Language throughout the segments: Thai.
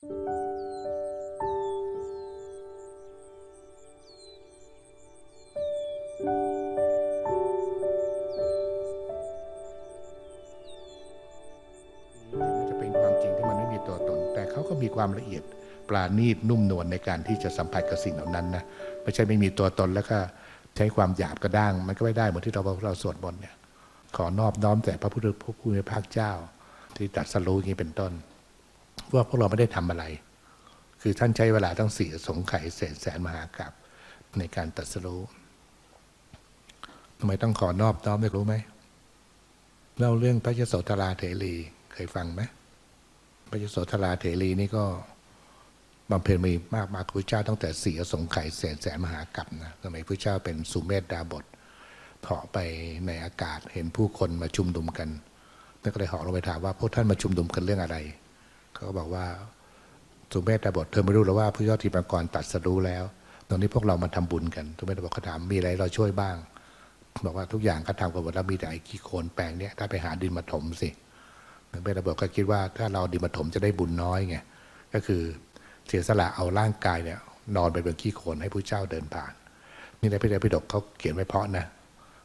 มันจะเป็นความจริงที่มันไม่มีตัวตน แต่เขาก็มีความละเอียดปราณีตนุ่มนวลในการที่จะสัมผัสกับสิ่งเหล่านั้นนะไม่ใช่ไม่มีตัวตนแล้วก็ใช้ความหยาบกระด้าง มันก็ไม่ได้เหมือนที่เราเราสวดมนต์เนี่ยขอนอบน้อมแต่พระพุทธผู้มีพระภาคเจ้า ที่ตรัสรู้อย่างนี้เป็นต้น ว่าพวกเราไม่ได้ทำอะไร คือท่านใช้เวลาตั้งสี่สงไขยเศษแสนมหากรัปในการตรัสรู้ทำไมต้องขอนอบน้อมได้รู้ไหมเล่าเรื่องพระยโสธราเถรีเคยฟังไหมพระยโสธราเถรีนี่ก็บำเพ็ญมีมากมากพระเจ้าตั้งแต่สี่สงไขยแสนแสนมหากรัปนะสมัยพระเจ้าเป็นสุเมธดาบทเหาะไปในอากาศเห็นผู้คนมาชุมนุมกันท่านก็เลยเหาะลงไปถามว่าพวกท่านมาชุมนุมกันเรื่องอะไร เขาก็บอกว่าสุเมธดาบทเธอไม่รู้หรือว่าพระยอดทีปังกรตัดสรู้แล้ว ตอนนี้พวกเรามาทำบุญกันสุเมธดาบทเขาถามมีอะไรเราช่วยบ้าง บอกว่าทุกอย่างก็ทำกันหมดแล้วมีแต่ไอ้ขี้โคลนแปลงเนี่ยถ้าไปหาดินมาถมสิสุเมธดาบทก็คิดว่าถ้าเราดินมาถมจะได้บุญน้อยไงก็คือเสียสละเอาร่างกายเนี่ยนอนไปบนขี้โคลนให้ผู้เจ้าเดินผ่าน นี่ในพระเดชพิดกเขาเขียนไว้เพาะนะ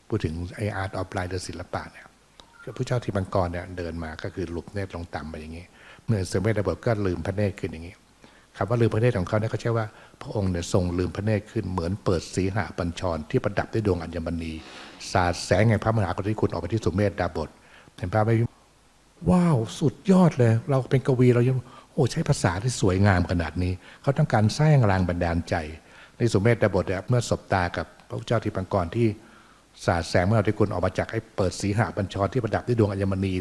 พูดถึงไออาร์ตออฟไลน์หรือศิลปะเนี่ยผู้เจ้าที่มังกรเนี่ยเดินมาก็คือหลุบเนตรลงต่ำไปอย่างนี้ เมื่อสุเมธดาบทก็ลืมพระเนตรขึ้นอย่างนี้คำว่าลืมพระเนตรของเขาเนี่ยเขาใช้ว่าพระองค์เนี่ยทรงลืมพระเนตรขึ้นเหมือนเปิดสีหาปัญชรที่ประดับด้วยดวงอัญมณีสาดแสงแห่งพระมหากรุณาธิคุณออกไปที่สุเมธดาบทเห็นภาพไหมว้าวสุดยอดเลย เราเป็นกวีเรายังโอ้ใช้ภาษาที่สวยงามขนาดนี้ เขาต้องการสร้างแรงบันดาลใจ ในสุเมธดาบทเนี่ยเมื่อสบตากับพระเจ้าทิปังกรที่ สาดแสงเมื่อเราที่คุณออกมาจากให้เปิดสีหาปัญชรที่ประดับด้วยดวงอัญมณี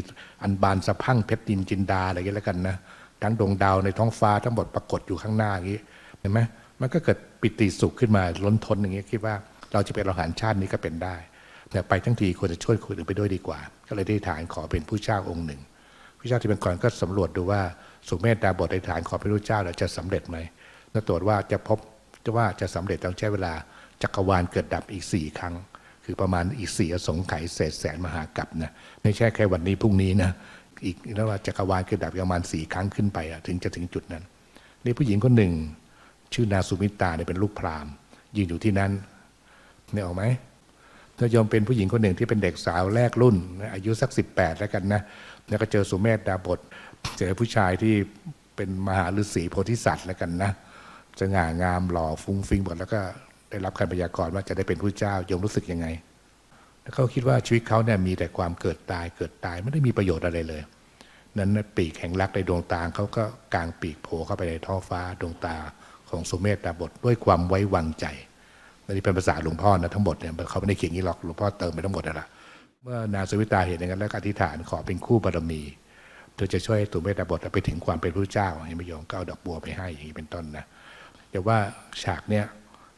อันบานสะพั่งเพชรดินจินดาอะไรอย่างเงี้แล้วกันนะทั้งดวงดาวในท้องฟ้าทั้งหมดปรากฏอยู่ข้างหน้าอย่างนี้เห็นไหมมันก็เกิดปิติสุขขึ้นมาล้นทนอย่างนี้คิดว่าเราจะเป็นอรหันต์ชาตินี้ก็เป็นได้แต่ไปทั้งทีควรจะช่วยคนอื่นไปด้วยดีกว่า ก็เลยได้ฐานขอเป็นผู้เจ้าองค์หนึ่งผู้เจ้าที่เป็นก่อนก็สำรวจดูว่าสุเมธดาบทในฐานขอเป็นผู้เจ้าแล้วจะสำเร็จไหมแล้วตรวจว่าจะพบว่าจะสำเร็จต้องใช้เวลาจักรวาลเกิดดับอีกสี่ครั้ง คือประมาณอีกสี่อสงไขยเศษแสนมหากรัปนะไม่ใช่แค่วันนี้พรุ่งนี้นะอีกแล้วว่าจักรวาลคือดับประมาณสี่ครั้งขึ้นไปอะถึงจะถึงจุดนั้นนี่ผู้หญิงคนหนึ่ง ชื่อนาสุมิตาเนี่ยเป็นลูกพราหมณ์ยืนอยู่ที่นั้นเนี่ยออกไหมเธอยอมเป็นผู้หญิงคนหนึ่งที่เป็นเด็กสาวแรกรุ่น อายุสักสิบแปดแล้วกันนะ แล้วก็เจอสุเมธดาบท เจอผู้ชายที่เป็นมหาฤาษีโพธิสัตว์แล้วกันนะสง่างามหล่อฟุ้งฟิ้งหมดแล้วก็ ได้รับการพยากรณ์ว่าจะได้เป็นผู้เจ้ายมรู้สึกยังไง แล้วเขาคิดว่าชีวิตเขาเนี่ยมีแต่ความเกิดตายเกิดตายไม่ได้มีประโยชน์อะไรเลย นั้นปีกแห่งรักในดวงตาเขาก็กางปีกโผล่เข้าไปในท้องฟ้าดวงตาของสุเมธดาบทด้วยความไว้วางใจนี่เป็นภาษาหลวงพ่อนะทั้งหมดเนี่ยเขาไม่ได้เขียนงนี้หรอกหลวงพ่อเติมไปทั้งหมดนั่นแหละเมื่อนางสุวิตาเห็นอย่างนั้นแล้วอธิษฐานขอเป็นคู่บารมีเธอจะช่วยสุเมธดาบทไปถึงความเป็นพระเจ้าให้ไม่ยอมก็เอาดอกบัวไปให้อย่างนี้เป็นต้นนะแต่ว่าฉากเนี่ย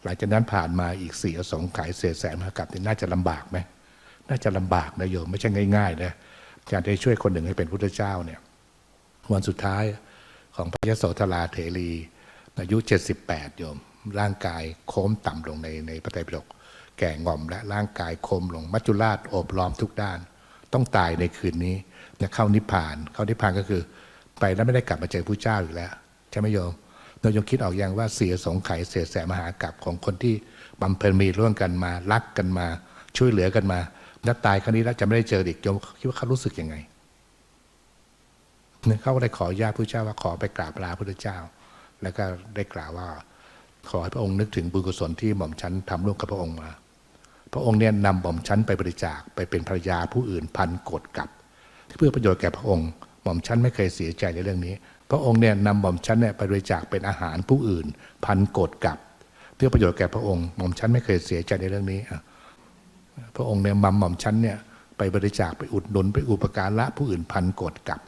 หลังจากนั้นผ่านมาอีกสี่อสงไขยเศษแสนมหากรัปนี่น่าจะลำบากไหมน่าจะลำบากนะโยมไม่ใช่ง่ายๆนะการได้ช่วยคนหนึ่งให้เป็นพุทธเจ้าเนี่ยวันสุดท้ายของพระยโสธราเถรีอายุ 78 โยม ร่างกายโค้มต่ำลงในในพระไตรปิฎกแก่งอมและร่างกายโคมลงมัจจุราชโอบล้อมทุกด้าน ต้องตายในคืนนี้จะเข้านิพพาน เข้านิพพานก็คือ ไปแล้วไม่ได้กลับมาเจอผู้เจ้าอีกแล้ว ใช่ไหมโยม เรายงคิดออกอย่างว่าเสียสงไขยเสียแสมหากรัปของคนที่บำเพ็ญมีร่วมกันมารักกันมา ช่วยเหลือกันมาถ้าตายครั้งนี้แล้วจะไม่ได้เจออีกโยมคิดว่าเขารู้สึกยังไงเขาก็ได้ขอญาติพระเจ้าว่าขอไปกราบลาพระเจ้า แล้วก็ได้กล่าวว่า ขอให้พระองค์นึกถึงบุญกุศลที่หม่อมชั้นทำร่วมกับพระองค์มา พระองค์เนี่ยนำหม่อมชั้นไปบริจาคไปเป็นภรรยาผู้อื่นพันกดกับ เพื่อประโยชน์แก่พระองค์ หม่อมชั้นไม่เคยเสียใจในเรื่องนี้ พระองค์เนี่ยนำหม่อมชั้นเนี่ยไปบริจาคเป็นอาหารผู้อื่น พันโกดกับ เพื่อประโยชน์แก่พระองค์หม่อมชั้นไม่เคยเสียใจในเรื่องนี้พระองค์เนี่ยมัมหม่อมชั้นเนี่ยไปบริจาคไปอุดหนุนไปอุปการะผู้อื่นพันโกดกับ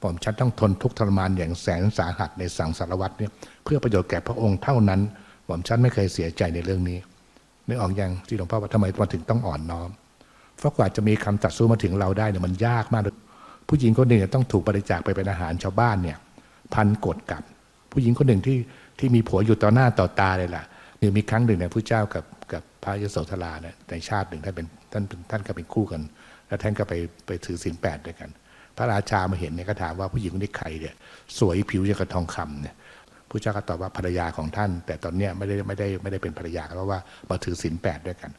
หม่อมชั้นต้องทนทุกข์ทรมานอย่างแสนสาหัสในสังสารวัฏเนี่ยเพื่อประโยชน์แก่พระองค์เท่านั้นหม่อมชั้นไม่เคยเสียใจในเรื่องนี้นึกออกยังที่หลวงพ่อว่าทำไมมันถึงต้องอ่อนน้อมเพราะกว่าจะมีคำตัดสู้มาถึงเราได้เนี่ยมันยากมาก ผู้หญิงคนหนึ่งต้องถูกบริจาคไปเป็นอาหารชาวบ้านเนี่ย พันกดกับ ผู้หญิงคนหนึ่งที่ที่มีผัวอยู่ต่อหน้าต่อตาเลยล่ะนี่มีครั้งหนึ่งเนี่ยพระเจ้ากับกับพระยโสธราเนี่ยในชาติหนึ่งท่านเป็นท่านท่านก็เป็นคู่กัน แล้วท่านก็ไปไปถือศีลแปดด้วยกัน พระราชามาเห็นเนี่ยก็ถามว่าผู้หญิงคนนี้ใครเนี่ยสวยผิวอย่างกับทองคำเนี่ยพระเจ้าก็ตอบว่าภรรยาของท่าน แต่ตอนเนี้ยไม่ได้ไม่ได้ไม่ได้เป็นภรรยาเพราะว่ามาถือศีลแปดด้วยกัน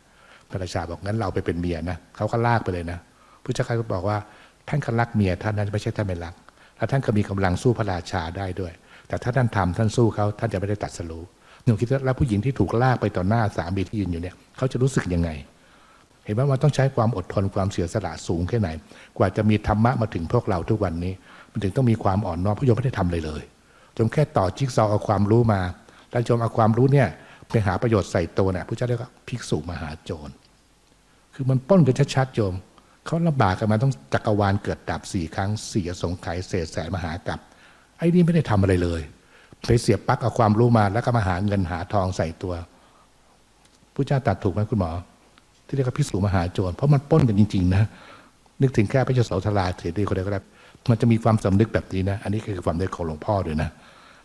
พระราชาบอกงั้นเราไปเป็นเมียนะเขาก็ลากไปเลยนะพระเจ้าก็บอกว่าท่านก็รักเมียท่านนั้นไม่ใช่ท่านไม่รัก แล้วท่านก็มีกำลังสู้พระราชาได้ด้วย แต่ถ้าท่านทำท่านสู้เขาท่านจะไม่ได้ตัดสรู้หนูคิดว่าแล้วผู้หญิงที่ถูกลากไปต่อหน้าสามีที่ยืนอยู่เนี่ยเขาจะรู้สึกยังไง เห็นว่ามันต้องใช้ความอดทนความเสียสละสูงแค่ไหน กว่าจะมีธรรมะมาถึงพวกเราทุกวันนี้ มันถึงต้องมีความอ่อนน้อมพระโยมไม่ได้ทำเลยเลยจนแค่ต่อจิ๊กซอว์เอาความรู้มาแล้วโยมเอาความรู้เนี่ยไปหาประโยชน์ใส่ตัวเนี่ยพระเจ้าเรียกว่าภิกษุมหาโจร คือมันป้นกันชัดๆโยม เขาลำบากกันมาต้องจักรวาลเกิดดับสี่ครั้งเสียสงไขยเศษแสนมหากรัปไอ้นี่ไม่ได้ทำอะไรเลยไปเสียบปลั๊กเอาความรู้มาแล้วก็มาหาเงินหาทองใส่ตัวผู้เจ้าตัดถูกไหมคุณหมอ ที่เรียกว่าพิสูจมหาโจรเพราะมันป้นกันจริง ๆ นะ นึกถึงแค่พระเจ้าโสธราเถรีคนใดก็ได้มันจะมีความสำนึกแบบนี้นะ อันนี้คือความนึกของหลวงพ่อด้วยนะ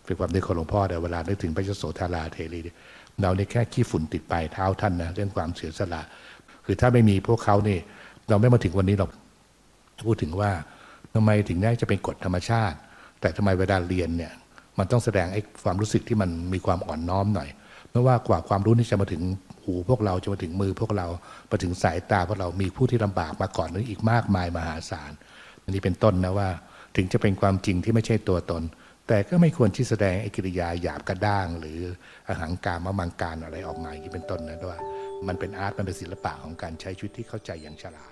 เป็นความนึกของหลวงพ่อแต่เวลานึกถึงพระเจ้าโสธราเถรีเราเนี่ยแค่ขี้ฝุ่นติดปลายเท้าท่านนะเรื่องความเสียสละ คือถ้าไม่มีพวกเขานี่ เราไม่มาถึงวันนี้หรอกพูดถึงว่าทำไมถึงได้จะเป็นกฎธรรมชาติ แต่ทำไมเวลาเรียนเนี่ยมันต้องแสดงไอ้ความรู้สึกที่มันมีความอ่อนน้อมหน่อยไม่ว่ากว่าความรู้นี่จะมาถึงหูพวกเราจะมาถึงมือพวกเรามาถึงสายตาพวกเรามีผู้ที่ลำบากมาก่อนนี้อีกมากมายมหาศาลอันนี้เป็นต้นนะว่า ถึงจะเป็นความจริงที่ไม่ใช่ตัวตน แต่ก็ไม่ควรที่แสดงไอ้กิริยาหยาบกระด้าง หรืออาหางการมมังการอะไรออกมาอย่างนี้เป็นต้นนะด้วยมันเป็นอาร์ตมันเป็นศิลปะของการใช้ชีวิตที่เข้าใจอย่างฉลาด